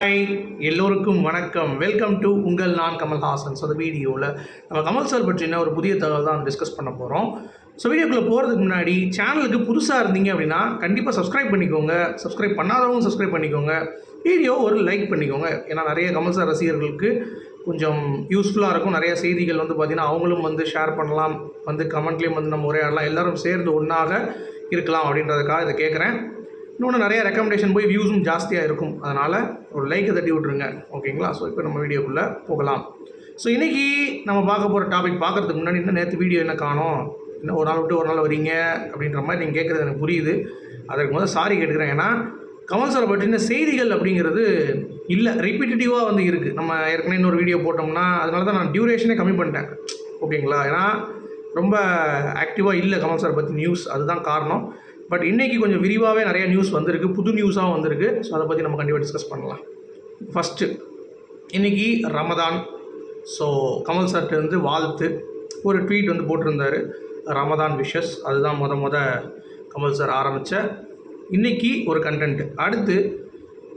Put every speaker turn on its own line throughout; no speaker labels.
Hi எல்லோருக்கும் வணக்கம். Welcome to உங்கள் நான் கமல்ஹாசன். ஸோ அந்த வீடியோவில் நம்ம கமல் சார் பற்றின ஒரு புதிய தகவல் தான் டிஸ்கஸ் பண்ண போகிறோம் ஸோ வீடியோக்குள்ளே போகிறதுக்கு முன்னாடி சேனலுக்கு புதுசாக இருந்தீங்க அப்படின்னா கண்டிப்பாக சப்ஸ்கிரைப் பண்ணிக்கோங்க. சப்ஸ்கிரைப் பண்ணாதவங்க சப்ஸ்கிரைப் பண்ணிக்கோங்க. வீடியோ ஒரு லைக் பண்ணிக்கோங்க. ஏன்னா நிறைய கமல் சார் ரசிகர்களுக்கு கொஞ்சம் யூஸ்ஃபுல்லாக இருக்கும். நிறைய செய்திகள் வந்து பார்த்திங்கன்னா அவங்களும் வந்து ஷேர் பண்ணலாம். வந்து கமெண்ட்லேயும் வந்து நம்ம உரையாடலாம். எல்லோரும் சேர்ந்து ஒன்றாக இருக்கலாம் அப்படின்றதுக்காக இதை கேட்குறேன் இன்னொன்று நிறைய ரெக்கமெண்டேஷன் போய் வியூஸும் ஜாஸ்தியாக இருக்கும். அதனால் ஒரு லைக்கை தட்டி விட்ருங்க ஓகேங்களா? ஸோ இப்போ நம்ம வீடியோக்குள்ளே போகலாம். ஸோ இன்றைக்கி நம்ம பார்க்க போகிற டாபிக் பார்க்குறதுக்கு முன்னாடி இன்னும் நேற்று வீடியோ என்ன காணோம்? இன்னும் ஒரு நாள் விட்டு ஒரு நாள் வரீங்க? அப்படின்ற மாதிரி நீங்கள் கேட்குறது எனக்கு புரியுது. அதற்கு முதல்ல சாரி கேட்டுக்கிறேன். ஏன்னா கமல் சாரை பற்றின செய்திகள் அப்படிங்கிறது இல்லை. ரிப்பீட்டடிவாக வந்து இருக்குது நம்ம ஏற்கனவே இன்னொரு வீடியோ போட்டோம்னா அதனால தான் நான் டியூரேஷனே கம்மி பண்ணிட்டேன். ஓகேங்களா? ஏன்னா ரொம்ப ஆக்டிவாக இல்லை கமல் சார் பற்றி நியூஸ் அதுதான் காரணம். பட் இன்றைக்கி கொஞ்சம் விரிவாகவே நிறைய நியூஸ் வந்திருக்கு. புது நியூஸாகவும் வந்திருக்கு. ஸோ அதை பற்றி நம்ம கண்டிப்பாக டிஸ்கஸ் பண்ணலாம். ஃபஸ்ட்டு இன்றைக்கி ரமதான். ஸோ கமல் சார்ட்டு வந்து வாழ்த்து. ஒரு ட்வீட் வந்து போட்டிருந்தாரு. ரமதான் விஷஸ் அதுதான் முத முத கமல் சார் ஆரம்பித்த இன்றைக்கி ஒரு கண்டென்ட் அடுத்து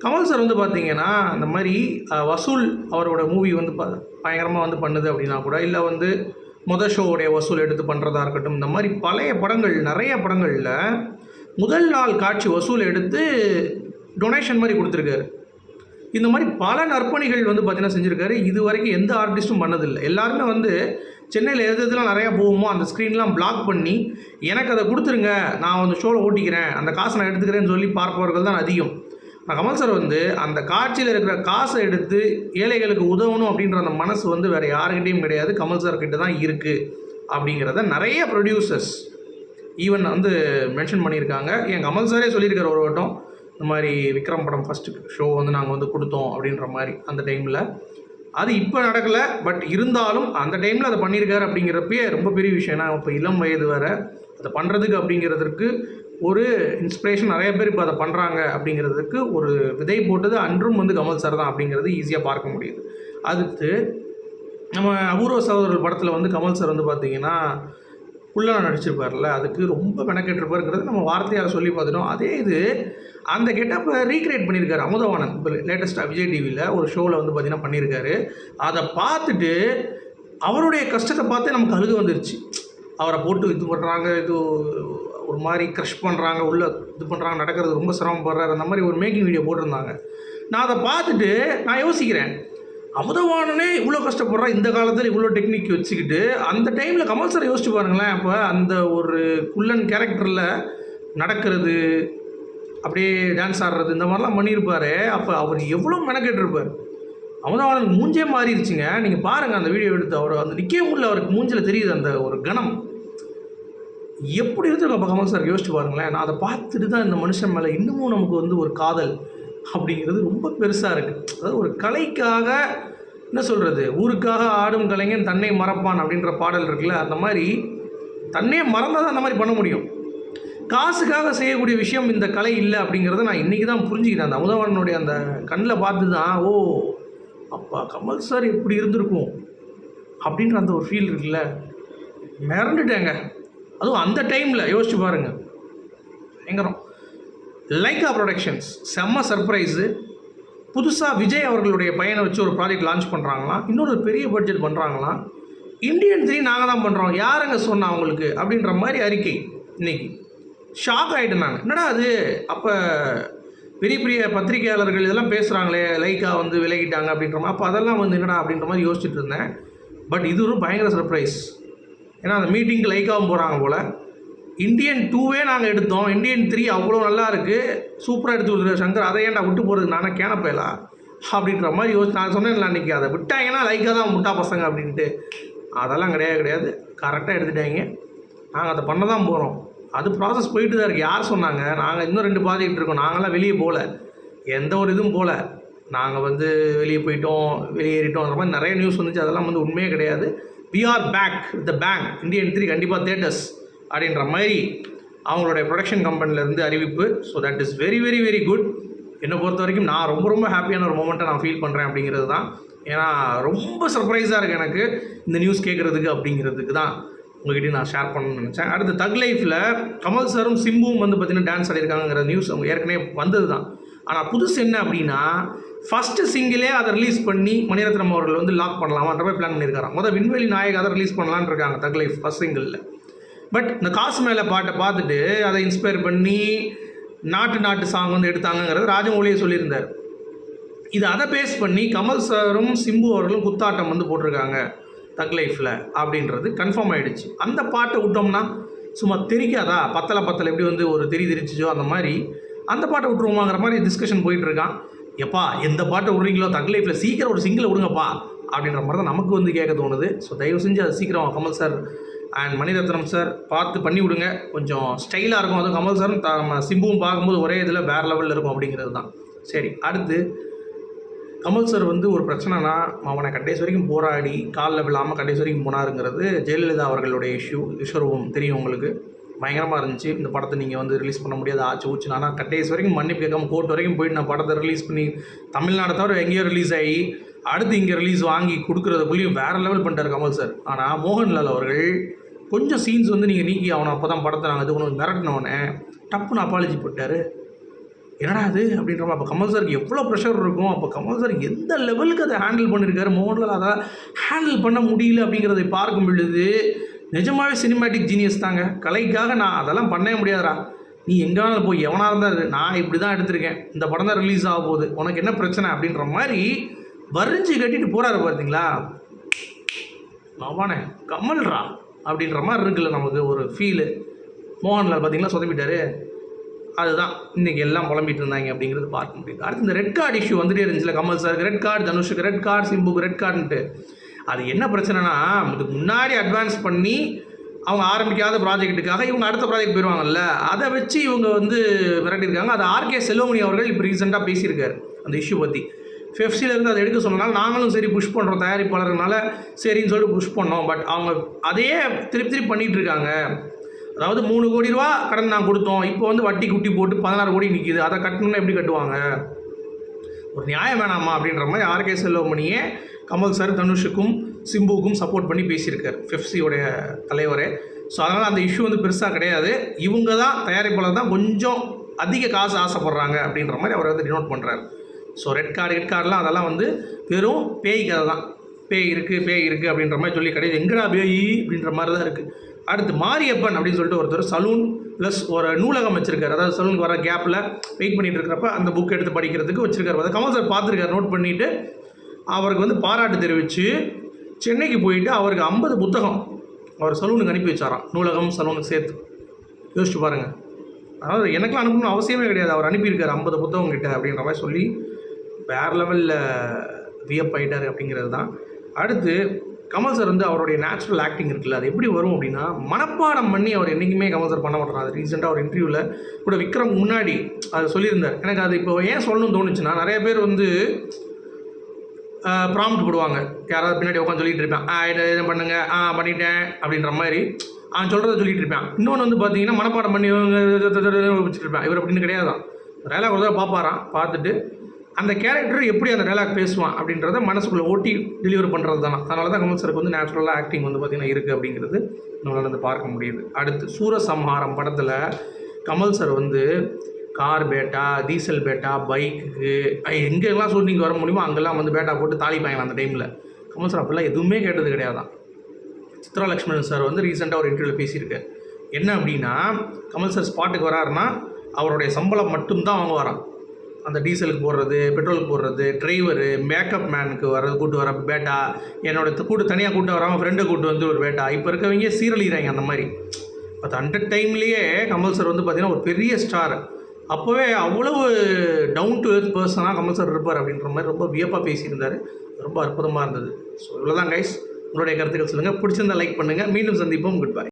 கமல் சார் வந்து பார்த்தீங்கன்னா இந்த மாதிரி வசூல் அவரோட மூவி வந்து ப பயங்கரமாக வந்து பண்ணுது அப்படின்னா கூட இல்லை வந்து முதல் ஷோவுடைய வசூல் எடுத்து பண்ணுறதா இருக்கட்டும் இந்த மாதிரி பழைய படங்கள் நிறைய படங்களில் முதல் நாள் காட்சி வசூல் எடுத்து டொனேஷன் மாதிரி கொடுத்துருக்காரு. இந்த மாதிரி பல நற்பணிகள் வந்து பார்த்தீங்கன்னா செஞ்சுருக்காரு. இது வரைக்கும் எந்த ஆர்டிஸ்ட்டும் பண்ணதில்லை. எல்லாருமே வந்து சென்னையில் எது இதெல்லாம் நிறையா போகுமோ அந்த ஸ்க்ரீன்லாம் பிளாக் பண்ணி எனக்கு அதை கொடுத்துருங்க நான் வந்து ஷோவில் ஓட்டிக்கிறேன் அந்த காசை நான் எடுத்துக்கிறேன்னு சொல்லி பார்ப்பவர்கள் தான் அதிகம். ஆனால் கமல் சார் வந்து அந்த காட்சியில் இருக்கிற காசை எடுத்து ஏழைகளுக்கு உதவணும் அப்படின்ற அந்த மனசு வந்து வேறு யாருக்கிட்டேயும் கிடையாது. கமல் சார் கிட்ட தான் இருக்குது அப்படிங்கிறத நிறைய ப்ரொடியூசர்ஸ் ஈவன் வந்து மென்ஷன் பண்ணியிருக்காங்க. என் கமல் சாரே சொல்லியிருக்கிற ஒரு வட்டம் இந்த மாதிரி விக்ரம் படம் ஃபஸ்ட்டு ஷோ வந்து நாங்கள் வந்து கொடுத்தோம் அப்படின்ற மாதிரி அந்த டைமில் அது இப்போ நடக்கலை பட் இருந்தாலும் அந்த டைமில் அதை பண்ணியிருக்காரு அப்படிங்கிறப்பயே ரொம்ப பெரிய விஷயம் ஏன்னா இப்போ இளம் வயது வேறு அதை பண்ணுறதுக்கு அப்படிங்கிறதுக்கு ஒரு இன்ஸ்பிரேஷன் நிறைய பேர் இப்போ அதை பண்ணுறாங்க அப்படிங்கிறதுக்கு ஒரு விதை போட்டது அன்றும் வந்து கமல் சார் தான் அப்படிங்கிறது ஈஸியாக பார்க்க முடியுது. அடுத்து நம்ம அபூர்வ சகோதரர் படத்தில் வந்து கமல் சார் வந்து பார்த்தீங்கன்னா குள்ளனா நடிச்சிருப்பார்ல அதுக்கு ரொம்ப மெனக்கெட்டிருப்பாருங்கிறது நம்ம வார்த்தையாக சொல்லி பார்த்துட்டோம். அதே இது அந்த கெட்டப்பை ரீக்ரியேட் பண்ணியிருக்காரு அமுதவாணன். இப்போ லேட்டஸ்ட்டாக விஜய் டிவியில் ஒரு ஷோவில் வந்து பார்த்தீங்கன்னா பண்ணியிருக்காரு. அதை பார்த்துட்டு அவருடைய கஷ்டத்தை பார்த்தே நமக்கு அழுக வந்துருச்சு. அவரை போட்டு இது பண்ணுறாங்க இது ஒரு மாதிரி க்ரஷ் பண்ணுறாங்க உள்ளே இது பண்ணுறாங்க நடக்கிறது ரொம்ப சிரமப்படுறாரு. அந்த மாதிரி ஒரு மேக்கிங் வீடியோ போட்டிருந்தாங்க. நான் அதை பார்த்துட்டு நான் யோசிக்கிறேன். அமுதவானனே இவ்வளோ கஷ்டப்படுறா இந்த காலத்தில் இவ்வளோ டெக்னிக் வச்சுக்கிட்டு அந்த டைமில் கமல் சார் யோசிச்சு பாருங்களேன். அப்போ அந்த ஒரு குள்ளன் கேரக்டரில் நடக்கிறது அப்படியே டான்ஸ் ஆடுறது இந்த மாதிரிலாம் பண்ணியிருப்பார். அப்போ அவர் எவ்வளோ மெனக்கெட்டிருப்பார். அமுதவாணன் மூஞ்சே மாறிடுச்சுங்க நீங்கள் பாருங்கள் அந்த வீடியோ எடுத்து அவர் அந்த நிற்கவே முடியல அவருக்கு மூஞ்சில் தெரியுது அந்த ஒரு கணம். எப்படி இருந்திருக்கும் அப்போ கமல் சார்? யோசிச்சு பாருங்களேன். நான் அதை பார்த்துட்டு தான் இந்த மனுஷன் மேலே இன்னமும் நமக்கு வந்து ஒரு காதல் அப்படிங்கிறது ரொம்ப பெருசாக இருக்குது அதாவது ஒரு கலைக்காக என்ன சொல்கிறது ஊருக்காக ஆடும் கலைஞன் தன்னை மறப்பான் அப்படின்ற பாடல் இருக்குல்ல? அந்த மாதிரி தன்னே மறந்தால் தான் அந்த மாதிரி பண்ண முடியும். காசுக்காக செய்யக்கூடிய விஷயம் இந்த கலை இல்லை அப்படிங்கிறத நான் இன்றைக்கி தான் புரிஞ்சுக்கிறேன் அந்த அமுதவாணனுடைய அந்த கண்ணில் பார்த்து தான் ஓ அப்பா கமல் சார் எப்படி இருந்திருக்கும்? அப்படின்ற அந்த ஒரு ஃபீல் இருக்குல்ல. மிரண்டுட்டேங்க. அதுவும் அந்த டைமில் யோசிச்சு பாருங்கள் பயங்கரம் லைக்கா ப்ரொடக்ஷன்ஸ் செம்ம சர்ப்ரைஸு புதுசாக விஜய் அவர்களுடைய பையனை வச்சு ஒரு ப்ராஜெக்ட் லான்ச் பண்ணுறாங்களாம் இன்னொரு பெரிய பட்ஜெட் பண்ணுறாங்களாம் இந்தியன் த்ரீ நாங்கள் தான் பண்ணுறோம் யாருங்க சொன்னா அவங்களுக்கு? அப்படின்ற மாதிரி அறிக்கை இன்னைக்கு. ஷாக் ஆகிட்டேன் நான். என்னடா அது? அப்போ பெரிய பெரிய பத்திரிகையாளர்கள் இதெல்லாம் பேசுகிறாங்களே லைக்கா வந்து விலகிட்டாங்க அப்படின்ற மாதிரி அப்போ அதெல்லாம் வந்து என்னடா அப்படின்ற மாதிரி யோசிச்சுட்டு இருந்தேன். பட் இது ஒரு பயங்கர சர்ப்ரைஸ் ஏன்னா அந்த மீட்டிங்க்கு லைக்காகவும் போகிறாங்க போல். இந்தியன் டூவே நாங்கள் எடுத்தோம். இந்தியன் த்ரீ அவ்வளோ நல்லா இருக்குது சூப்பராக எடுத்து கொடுத்துருக்க சங்கர். அதை ஏன்டா விட்டு போகிறது நானே கேனப்பேலா? அப்படின்ற மாதிரி யோசிச்சு நான் சொன்னேன்ல அன்றைக்கி அதை விட்டாங்கன்னா லைக்காக தான் முட்டா பசங்க அப்படின்ட்டு. அதெல்லாம் கிடையாது. கிடையாது கரெக்டாக எடுத்துட்டாங்க. நாங்கள் அதை பண்ண தான் போகிறோம் அது ப்ராசஸ் போயிட்டு தான் இருக்குது யார் சொன்னாங்க? நாங்கள் இன்னும் ரெண்டு ப்ராஜெக்ட் இருக்கோம். நாங்களாம் வெளியே போகல எந்த ஒரு இதுவும் போகல நாங்கள் வந்து வெளியே போயிட்டோம். வெளியேறிட்டோம். அந்த மாதிரி நிறைய நியூஸ் வந்துச்சு. அதெல்லாம் வந்து உண்மையே கிடையாது. We are back the bank Indian three கண்டிப்பாக தேட்டர்ஸ் அப்படின்ற மாதிரி அவங்களுடைய ப்ரொடக்ஷன் கம்பெனிலேருந்து அறிவிப்பு. So that is very very very good என்னை பொறுத்த வரைக்கும் நான் ரொம்ப ரொம்ப ஹாப்பியான ஒரு மூமெண்ட்டை நான் ஃபீல் பண்ணுறேன் அப்படிங்கிறது தான். ஏன்னா ரொம்ப சர்ப்ரைஸாக இருக்குது எனக்கு இந்த நியூஸ் கேட்குறதுக்கு அப்படிங்கிறதுக்கு தான். உங்ககிட்ட நான் ஷேர் பண்ணணும்னு நினச்சேன். அடுத்து தக் லைஃப்பில் கமல் சாரும் சிம்புவும் வந்து பார்த்திங்கன்னா டான்ஸ் ஆடிருக்காங்கிற நியூஸ் அவங்க ஏற்கனவே வந்தது தான். ஆனால் புதுசு என்ன அப்படின்னா ஃபஸ்ட்டு சிங்கிளே அதை ரிலீஸ் பண்ணி மணிரத்னம் அவர்கள் வந்து லாக் பண்ணலாமான்ற மாதிரி பிளான் பண்ணியிருக்காங்க முதல் விண்வெளி நாயக் அதை ரிலீஸ் பண்ணலான்னு இருக்காங்க தக் லைஃப் ஃபஸ்ட் சிங்கிளில் பட் இந்த காசு மேலே பாட்டை பார்த்துட்டு அதை இன்ஸ்பயர் பண்ணி நாட்டு நாட்டு சாங் வந்து எடுத்தாங்கங்கிறது ராஜமௌலியே சொல்லியிருந்தார். இது அதை பேஸ் பண்ணி கமல் சாரும் சிம்பு அவர்களும் குத்தாட்டம் வந்து போட்டிருக்காங்க தக் லைஃப்பில் அப்படின்றது கன்ஃபார்ம் ஆகிடுச்சு அந்த பாட்டை விட்டோம்னா சும்மா தெரிக்காதா பத்தலை பத்தலை எப்படி வந்து ஒரு தெரி தெரிச்சிச்சோ அந்த மாதிரி அந்த பாட்டை விட்ருவோமாங்கிற மாதிரி டிஸ்கஷன் போயிட்டுருக்கான். எப்பா எந்த பாட்டை விட்றீங்களோ தங்க லைஃப்பில் சீக்கிரம் ஒரு சிங்கிளை விடுங்கப்பா அப்படின்ற மாதிரி தான் நமக்கு வந்து கேட்க தோணுது. ஸோ தயவு செஞ்சு அது சீக்கிரம் Kamal sir and Maniratnam sir பார்த்து பண்ணி விடுங்க. கொஞ்சம் ஸ்டைலாக இருக்கும். அதுவும் கமல் சாரும் த நம்ம சிம்புவும் பார்க்கும்போது ஒரே இதில் வேறு லெவலில் இருக்கும் அப்படிங்கிறது தான். சரி அடுத்து கமல் சார் வந்து ஒரு பிரச்சனைனா அவனை கடைசி வரைக்கும் போராடி காலில் விழாமல் கடைசி வரைக்கும் போனாருங்கிறது ஜெயலலிதா அவர்களுடைய இஷ்யூ விஸ்வரூபம் தெரியும் உங்களுக்கு. பயங்கரமாக இருந்துச்சு. இந்த படத்தை நீங்கள் வந்து ரிலீஸ் பண்ண முடியாது. ஆச்சு ஊச்சு. ஆனால் கட்டேஸ் வரைக்கும் மன்னிப்பு கேட்காம கோர்ட் வரைக்கும் போயிட்டு நான் படத்தை ரிலீஸ் பண்ணி தமிழ்நாடு தவிர எங்கேயோ ரிலீஸ் ஆகி அடுத்து இங்கே ரிலீஸ் வாங்கி கொடுக்குறதுக்குள்ளேயும் வேறு லெவல் பண்ணிட்டார் கமல் சார் ஆனால் மோகன்லால் அவர்கள் கொஞ்சம் சீன்ஸ் வந்து நீங்கள் நீக்கி அவனை அப்போ தான் படத்தை நாங்கள் இது ஒன்று மிரட்டினவனே டப்புன்னு அப்பாலஜி போட்டார். என்னடா அது அப்படின்ற அப்போ கமல் சாருக்கு எவ்வளோ ப்ரெஷர் இருக்கும்? அப்போ கமல் சார் எந்த லெவலுக்கு அதை ஹேண்டில் பண்ணியிருக்காரு மோகன்லால் அதை ஹேண்டில் பண்ண முடியல அப்படிங்கிறதை பார்க்கும் பொழுது நிஜமாவே சினிமேட்டிக் ஜீனியஸ் தாங்க. கலைக்காக நான் அதெல்லாம் பண்ணவே முடியாதுடா. நீ எங்கே வேணாலும் போய் எவனாக இருந்தால் நான் இப்படி தான் எடுத்திருக்கேன். இந்த படம் தான் ரிலீஸ் ஆக போகுது. உனக்கு என்ன பிரச்சனை அப்படின்ற மாதிரி வரிஞ்சு கட்டிட்டு போகிறாரு பார்த்தீங்களா அவனே கமல்ரா அப்படின்ற மாதிரி இருக்குல்ல நமக்கு ஒரு ஃபீலு மோகன்லால் பார்த்தீங்களா சொதப்பிட்டாரு. அதுதான். இன்றைக்கி எல்லாம் புலம்பிட்டு இருந்தாங்க அப்படிங்கிறது பார்க்க முடியுது. அடுத்து இந்த ரெட் கார்டு இஷ்யூ வந்துட்டே இருந்துச்சுல. கமல் சாருக்கு ரெட் கார்டு தனுஷுக்கு ரெட் கார்டு சிம்புக்கு ரெட் கார்டுன்ட்டு அது என்ன பிரச்சனைனா இதுக்கு முன்னாடி அட்வான்ஸ் பண்ணி அவங்க ஆரம்பிக்காத ப்ராஜெக்ட்டுக்காக இவங்க அடுத்த ப்ராஜெக்ட் போயிடுவாங்கல்ல அதை வச்சு இவங்க வந்து மிரட்டியிருக்காங்க அது ஆர்கே செல்வமணி அவர்கள் இப்போ ரீசெண்டாக பேசியிருக்காரு அந்த இஷ்யூ பற்றி ஃபெஃப்சிலேருந்து அதை எடுக்க சொன்னனால நாங்களும் சரி புஷ் பண்ணுறோம் தயாரிப்பாளர்னால சரின்னு சொல்லிட்டு புஷ் பண்ணோம். பட் அவங்க அதையே திருப்பி திருப்பி பண்ணிகிட்டு இருக்காங்க அதாவது மூணு கோடி ரூபா கடன் நான் கொடுத்தோம். இப்போ வந்து வட்டி குட்டி போட்டு பதினாறு கோடி நிற்கிது அதை கட்டணும்னா எப்படி கட்டுவாங்க? ஒரு நியாயம் வேணாமா அப்படின்ற மாதிரி ஆர்கே செல்வமணியே கமல் சார் தனுஷுக்கும் சிம்புவுக்கும் சப்போர்ட் பண்ணி பேசியிருக்கார் ஃபெஃப்சியோடைய தலைவரே. ஸோ அதனால் அந்த இஷ்யூ வந்து பெருசாக கிடையாது. இவங்க தான் தயாரிப்பாளர் தான் கொஞ்சம் அதிக காசு ஆசைப்படுறாங்க அப்படின்ற மாதிரி அவர் வந்து டினோட் பண்ணுறாரு ஸோ ரெட் கார்டு ரெட் கார்டெலாம் அதெல்லாம் வந்து வெறும் பேய் கதை தான். பேய் இருக்குது பேய் இருக்குது அப்படின்ற மாதிரி சொல்லி கிடையாது. எங்கடா பேய் அப்படின்ற மாதிரி தான் இருக்குது அடுத்து மாரியப்பன் அப்படின்னு சொல்லிட்டு ஒருத்தர் சலூன் ப்ளஸ் ஒரு நூலகம் வச்சிருக்காரு. அதாவது சலூனுக்கு வர கேப்பில் வெயிட் பண்ணிட்டு இருக்கிறப்ப அந்த புக் எடுத்து படிக்கிறதுக்கு வச்சிருக்காரு. அதை கமல் சார் பார்த்துருக்காரு நோட் பண்ணிவிட்டு அவருக்கு வந்து பாராட்டு தெரிவித்து சென்னைக்கு போயிட்டு அவருக்கு ஐம்பது புத்தகம் அவர் சலூனுக்கு அனுப்பி வச்சாராம். நூலகம் சலூனுக்கு சேர்த்து. யோசிச்சு பாருங்கள் அதாவது எனக்குலாம் அனுப்பணும்னு அவசியமே கிடையாது. அவர் அனுப்பியிருக்காரு ஐம்பது புத்தகம் கிட்ட அப்படின்ற மாதிரி சொல்லி வேறு லெவலில் வியப்பாயிட்டார் அப்படிங்கிறது தான். அடுத்து கமல் சார் வந்து அவருடைய நேச்சுரல் ஆக்டிங் இருக்குல்ல அது எப்படி வரும் அப்படின்னா மனப்பாடம் பண்ணி அவர் என்றைக்குமே கமல் சார் பண்ண மாட்டார். அது ரீசெண்டாக ஒரு இன்டர்வியூவில் கூட விக்ரம் முன்னாடி அது சொல்லியிருந்தார். எனக்கு அது இப்போ ஏன் சொல்லணும்னு தோணுச்சுன்னா நிறைய பேர் வந்து ப்ராம்ப்ட் போடுவாங்க. யாராவது பின்னாடி உட்காந்து சொல்லிட்டு இருப்பேன். ஆ இதை இதை பண்ணுங்க. ஆ பண்ணிட்டேன் அப்படின்ற மாதிரி அவன் சொல்கிறத சொல்லிகிட்டு இருப்பேன். இன்னொன்று வந்து பார்த்தீங்கன்னா மனப்பாடம் பண்ணி வச்சுட்டு இருப்பேன். இவர் அப்படின்னு கிடையாதான் டைலாக் ஒரு தடவை பார்ப்பாரான் பார்த்துட்டு அந்த கேரக்டர் எப்படி அந்த டைலாக் பேசுவான் அப்படின்றத மனசுக்குள்ளே ஓட்டி டெலிவர் பண்ணுறது தானே அதனால தான் கமல் சருக்கு வந்து நேச்சுரலாக ஆக்டிங் வந்து பார்த்திங்கன்னா இருக்குது அப்படிங்கிறது நம்மளால் வந்து பார்க்க முடியுது. அடுத்து சூரசம்ஹாரம் படத்தில் கமல் சார் வந்து car batta diesel batta bike எங்கெல்லாம் ஷூட்டிங் வர முடியுமோ அங்கெல்லாம் வந்து பேட்டா போட்டு தாலி பாயலாம் அந்த டைமில் கமல் சார் அப்படிலாம் எதுவுமே கேட்டது கிடையாதான். சித்ரா லக்ஷ்மணன் சார் வந்து ரீசெண்டாக ஒரு இன்டர்வியூவில் பேசியிருக்காரு. என்ன அப்படின்னா கமல் சார் ஸ்பாட்டுக்கு வராருன்னா அவருடைய சம்பளம் மட்டும்தான் அவங்க வரான் அந்த டீசலுக்கு போடுறது பெட்ரோலுக்கு போடுறது டிரைவரு மேக்கப் மேனுக்கு வர்றது கூட்டு வர பேட்டா என்னோட கூட்டு தனியாக கூட்டு வராமல் ஃப்ரெண்டை கூட்டு வந்து ஒரு பேட்டா இப்போ இருக்கவங்க சீரழிகிறாங்க அந்த மாதிரி. பட் அந்த டைம்லேயே கமல் சார் வந்து பார்த்திங்கன்னா ஒரு பெரிய ஸ்டார் அப்போவே அவ்வளவு டவுன் டு எர்த் பர்சனாக கமல் சார் இருப்பார் அப்படின்ற மாதிரி ரொம்ப வியப்பாக பேசியிருந்தார். ரொம்ப அற்புதமாக இருந்தது. ஸோ இவ்வளோதான் கைஸ் உங்களுடைய கருத்துக்கள் சொல்லுங்கள் பிடிச்சிருந்தா லைக் பண்ணுங்கள் மீண்டும் சந்திப்போம். Good bye